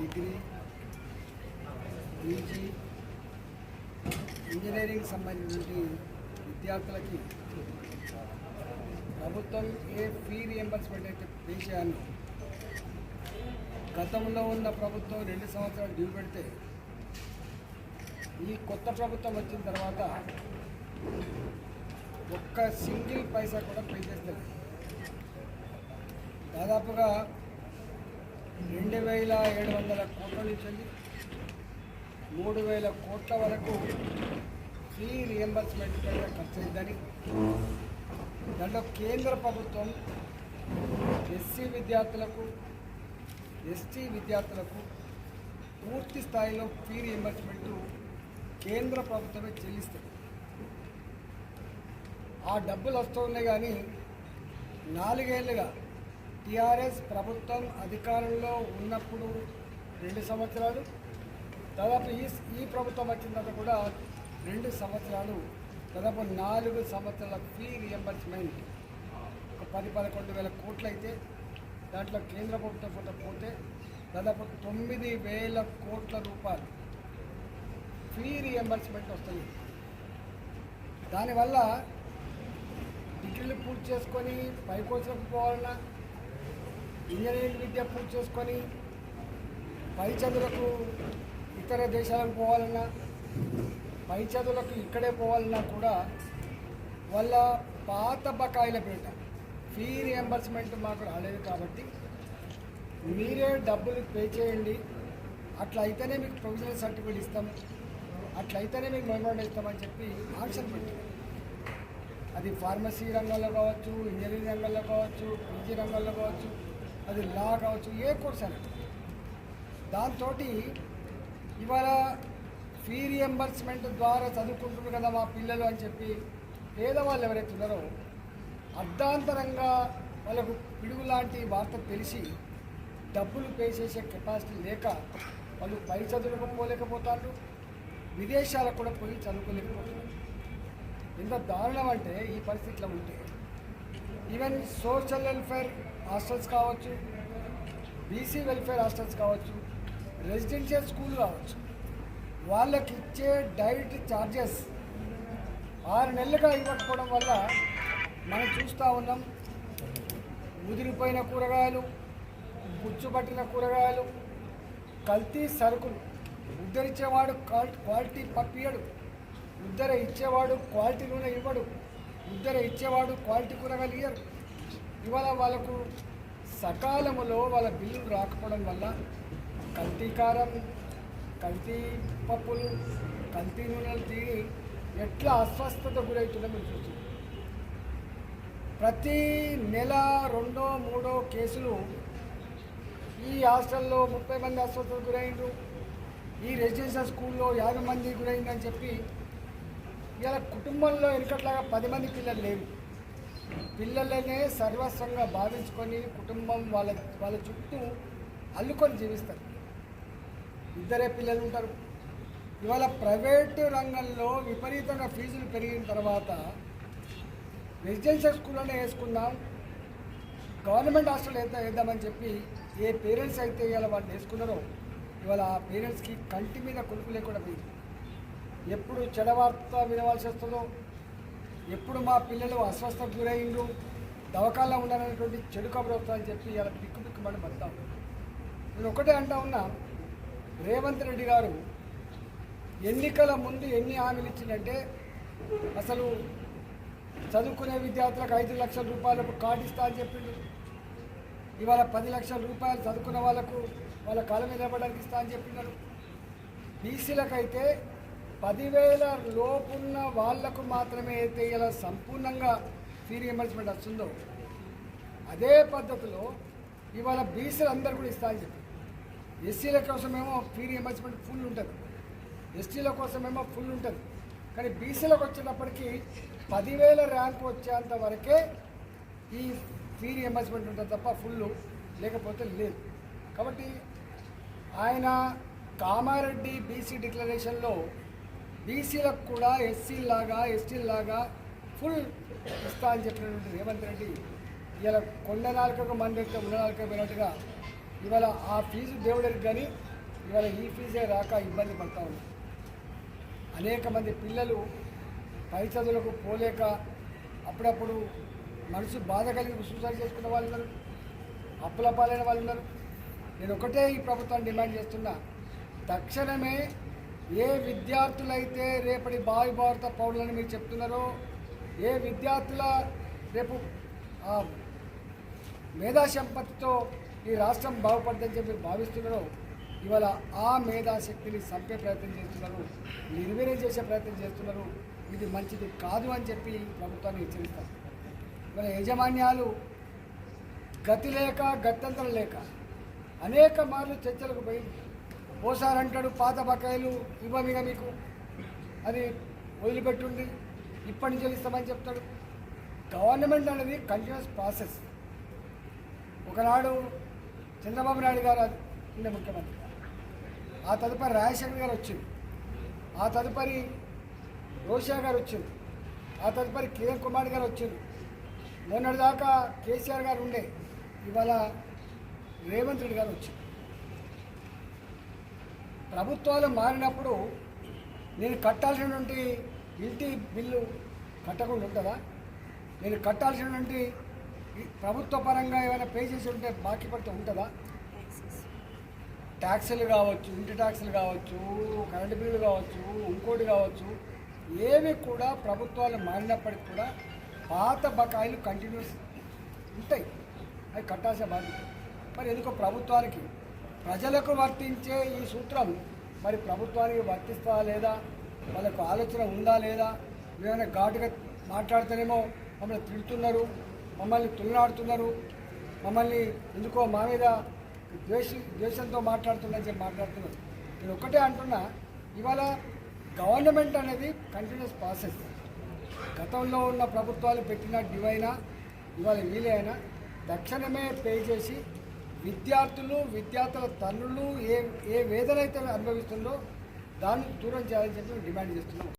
Degree PG engineering సంబంధించి విద్యార్థులకి ప్రభుత్వం ఏ ఫీ రియంబర్స్మెంట్ అయితే పే చేయాలో గతంలో ఉన్న ప్రభుత్వం రెండు సంవత్సరాలు డ్యూ పెడితే ఈ కొత్త ప్రభుత్వం వచ్చిన తర్వాత ఒక్క సింగిల్ పైసా కూడా పే చేస్తారు దాదాపుగా రెండు వేల ఏడు వందల కోట్ల నుంచి మూడు వేల కోట్ల వరకు ఫీ రియంబర్స్మెంట్ పైన ఖర్చు అయిందని దాంట్లో కేంద్ర ప్రభుత్వం ఎస్సీ విద్యార్థులకు ఎస్టీ విద్యార్థులకు పూర్తి స్థాయిలో ఫీ రియంబర్స్మెంట్ కేంద్ర ప్రభుత్వమే చెల్లిస్తుంది. ఆ డబ్బులు వస్తున్నాయి కానీ నాలుగేళ్ళుగా టీఆర్ఎస్ ప్రభుత్వం అధికారంలో ఉన్నప్పుడు రెండు సంవత్సరాలు దాదాపు ఈ ఈ ప్రభుత్వం వచ్చిన తర్వాత కూడా రెండు సంవత్సరాలు దాదాపు నాలుగు సంవత్సరాల ఫీ రియంబర్స్మెంట్ ఒక పది పదకొండు వేల కోట్లు అయితే దాంట్లో కేంద్ర ప్రభుత్వం పూట పోతే దాదాపు తొమ్మిది వేల కోట్ల రూపాయలు ఫీ రియంబర్స్మెంట్ వస్తుంది. దానివల్ల డిగ్రీలు పూర్తి చేసుకొని పై పోవాలన్నా ఇంజనీరింగ్ విద్య పూర్తి చేసుకొని పై చదువులకు ఇతర దేశాలకు పోవాలన్నా పై చదువులకు ఇక్కడే పోవాలన్నా కూడా వాళ్ళ పాత బకాయిల పేట ఫీ రియంబర్స్మెంట్ మాకు రాలేదు కాబట్టి మీరే డబ్బులు పే చేయండి. అట్లా అయితేనే మీకు ప్రొవిజనల్ సర్టిఫికేట్ ఇస్తాం అట్లయితేనే మీకు మెమోరాండం ఇస్తామని చెప్పి ఆన్సర్ పెట్టారు. అది ఫార్మసీ రంగంలో కావచ్చు ఇంజనీరింగ్ రంగంలో కావచ్చు పీజీ రంగంలో కావచ్చు అది లా కావచ్చు ఏ కోర్స్ అయినా. దాంతో ఇవాళ ఫీ రియంబర్స్మెంట్ ద్వారా చదువుకుంటున్నారు కదా మా పిల్లలు అని చెప్పి పేదవాళ్ళు ఎవరైతే ఉన్నారో అర్ధాంతరంగా వాళ్ళకు పిడుగు లాంటి వార్త తెలిసి డబ్బులు పే చేసే కెపాసిటీ లేక వాళ్ళు పై చదువులకు పోలేకపోతారు విదేశాలకు కూడా పోయి చదువుకోలేకపోతున్నారు ఇంత దారుణం అంటే ఈ పరిస్థితిలో ఉంటే. ఈవెన్ సోషల్ వెల్ఫేర్ హాస్టల్స్ కావచ్చు బీసీ వెల్ఫేర్ హాస్టల్స్ కావచ్చు రెసిడెన్షియల్ స్కూల్ కావచ్చు వాళ్ళకి ఇచ్చే డైట్ ఛార్జెస్ ఆరు నెలలుగా ఇవ్వకపోవడం వల్ల మనం చూస్తూ ఉన్నాం. ముదిరిపోయిన కూరగాయలు గుచ్చుపట్టిన కూరగాయలు కల్తీ సరుకులు ఉద్ధరించేవాడు క్వాలిటీ పప్పియడు ఉద్దర ఇచ్చేవాడు క్వాలిటీ నూనె ఇవ్వడు. ఉద్దర ఇచ్చేవాడు క్వాలిటీ కూరగాయలు ఇయ్యరు ఇవాళ వాళ్ళకు సకాలములో వాళ్ళ బిల్లులు రాకపోవడం వల్ల కల్తీ కారం కల్తీ పప్పులు కల్తీ నూనెలు తిని ఎట్లా అస్వస్థత గురవుతుందో మీరు చూస్తుంది ప్రతి నెల రెండో మూడో కేసులు ఈ హాస్టల్లో ముప్పై మంది అస్వస్థత గురైండ్రు. ఈ రెసిడెన్షియల్ స్కూల్లో యాభై మంది గురైందని చెప్పి ఇలా కుటుంబంలో వెనుకట్లాగా పది మంది పిల్లలు లేవు. పిల్లలనే సర్వస్వంగా భావించుకొని కుటుంబం వాళ్ళ వాళ్ళ చుట్టూ అల్లుకొని జీవిస్తారు. ఇద్దరే పిల్లలు ఉంటారు. ఇవాళ ప్రైవేటు రంగంలో విపరీతంగా ఫీజులు పెరిగిన తర్వాత రెసిడెన్షియల్ స్కూల్లోనే వేసుకుందాం గవర్నమెంట్ హాస్టల్ ఎంత వేద్దామని చెప్పి ఏ పేరెంట్స్ అయితే ఇవాళ వాళ్ళు వేసుకున్నారో ఇవాళ ఆ పేరెంట్స్కి కంటి మీద కొడుకు లేకుండా పోయింది. ఎప్పుడు చెడవార్త వినవలసి వస్తుందో ఎప్పుడు మా పిల్లలు అస్వస్థ గురైండ్రు దవకాల్లో ఉండాలనేటువంటి చెడు కబురు వస్తుందని చెప్పి ఇలా పిక్కు పిక్కుమని బతాం నేను ఒకటే అంటా ఉన్నా రేవంత్ రెడ్డి గారు ఎన్నికల ముందు ఎన్ని హామీలు ఇచ్చిందంటే అసలు చదువుకునే విద్యార్థులకు ఐదు లక్షల రూపాయలకు కార్డు ఇస్తా అని చెప్పిండు. ఇవాళ పది లక్షల రూపాయలు చదువుకున్న వాళ్ళకు వాళ్ళ కాలం మీద నిలబడడానికి ఇస్తా అని చెప్పినారు బీసీలకైతే పదివేల లోపున్న వాళ్ళకు మాత్రమే అయితే ఇలా సంపూర్ణంగా ఫీ రియంబర్స్మెంట్ వస్తుందో అదే పద్ధతిలో ఇవాళ బీసీలు అందరు కూడా ఇస్తా అని చెప్పి. ఎస్సీల కోసమేమో ఫీ రియంబర్స్మెంట్ ఫుల్ ఉంటుంది. ఎస్టీల కోసమేమో ఫుల్ ఉంటుంది. కానీ బీసీలకు వచ్చేటప్పటికి పదివేల ర్యాంక్ వచ్చేంత వరకే ఈ ఫీ రియంబర్స్మెంట్ ఉంటుంది తప్ప ఫుల్ లేకపోతే లేదు. కాబట్టి ఆయన కామారెడ్డి బీసీ డిక్లరేషన్లో బీసీలకు కూడా ఎస్సీ లాగా ఎస్టీ లాగా ఫుల్ ఇస్తా అని చెప్పినటువంటి రేవంత్ రెడ్డి ఇలా కొండ నాలుకకు మంది ఉన్న నాలుక పోయినట్టుగా ఇవాళ ఆ ఫీజు దేవుడికి కానీ ఇవాళ ఈ ఫీజే రాక ఇబ్బంది పడతా ఉన్నారు అనేక మంది పిల్లలు పై చదువులకు పోలేక అప్పుడప్పుడు మనసు బాధ కలిగి సూసైడ్ చేసుకున్న వాళ్ళు ఉన్నారు అప్పుల పాలైన వాళ్ళు ఉన్నారు. నేను ఒకటే ఈ ప్రభుత్వాన్ని డిమాండ్ చేస్తున్నా తక్షణమే ఏ విద్యార్థులైతే రేపటి భావి భారత పౌరులని మీరు చెప్తున్నారో ఏ విద్యార్థుల రేపు ఆ, ఈ రాష్ట్రం బాగుపడుతుందని చెప్పి భావిస్తున్నారో ఇవాళ ఆ మేధాశక్తిని చంపే ప్రయత్నం చేస్తున్నారు నిర్వీర్యం చేసే ప్రయత్నం చేస్తున్నారు ఇది మంచిది కాదు అని చెప్పి ప్రభుత్వాన్ని హెచ్చరిస్తారు. ఇవాళ యాజమాన్యాలు గతి లేక గత్యంతరం లేక అనేక మార్లు చర్చలకు పోయి పోసారంటాడు అంటాడు పాత బకాయిలు ఇవ్వమిగ మీకు. అది వదిలిపెట్టుండి ఇప్పటి నుంచి ఇస్తామని చెప్తాడు. గవర్నమెంట్ అనేది కంటిన్యూస్ ప్రాసెస్ ఒకనాడు చంద్రబాబు నాయుడు గారు ఉండే ముఖ్యమంత్రి. ఆ తదుపరి రాజశేఖర్ గారు వచ్చింది ఆ తదుపరి రోషా గారు వచ్చింది ఆ తదుపరి కిరణ్ కుమార్ గారు వచ్చింది మొన్నటిదాకా కేసీఆర్ గారు ఉండే. ఇవాళ రేవంత్ రెడ్డి గారు వచ్చింది ప్రభుత్వాలు మారినప్పుడు నేను కట్టాల్సినటువంటి ఇంటి బిల్లు కట్టకుండా ఉంటుందా? నేను కట్టాల్సినటువంటి ప్రభుత్వ పరంగా ఏమైనా పే చేసి ఉంటే బాకీ పడితే ఉంటుందా? ట్యాక్సులు కావచ్చు ఇంటి ట్యాక్సులు కావచ్చు కరెంటు బిల్లు కావచ్చు ఇంకోటి కావచ్చు ఏవి కూడా ప్రభుత్వాలు మారినప్పటికి కూడా పాత బకాయిలు కంటిన్యూస్ ఉంటాయి. అవి కట్టాల్సిన బాధ్యత. మరి ఎందుకో ప్రభుత్వానికి ప్రజలకు వర్తించే ఈ సూత్రం మరి ప్రభుత్వానికి వర్తిస్తా లేదా? వాళ్ళకు ఆలోచన ఉందా లేదా? ఏమైనా ఘాటుగా మాట్లాడితేనేమో మమ్మల్ని తిడుతున్నారు మమ్మల్ని తులనాడుతున్నారు మమ్మల్ని ఎందుకో మా మీద ద్వేష ద్వేషంతో మాట్లాడుతుందని చెప్పి మాట్లాడుతున్నారు. నేను ఒకటే అంటున్నా ఇవాళ గవర్నమెంట్ అనేది కంటిన్యూస్ ప్రాసెస్ గతంలో ఉన్న ప్రభుత్వాలు పెట్టిన డివైనా ఇవాళ వీలైనా తక్షణమే పే చేసి విద్యార్థులు విద్యార్థుల తల్లులు ఏ ఏ వేదనైతే అనుభవిస్తుందో దాన్ని దూరం చేయాలని చెప్పి డిమాండ్ చేస్తున్నాం.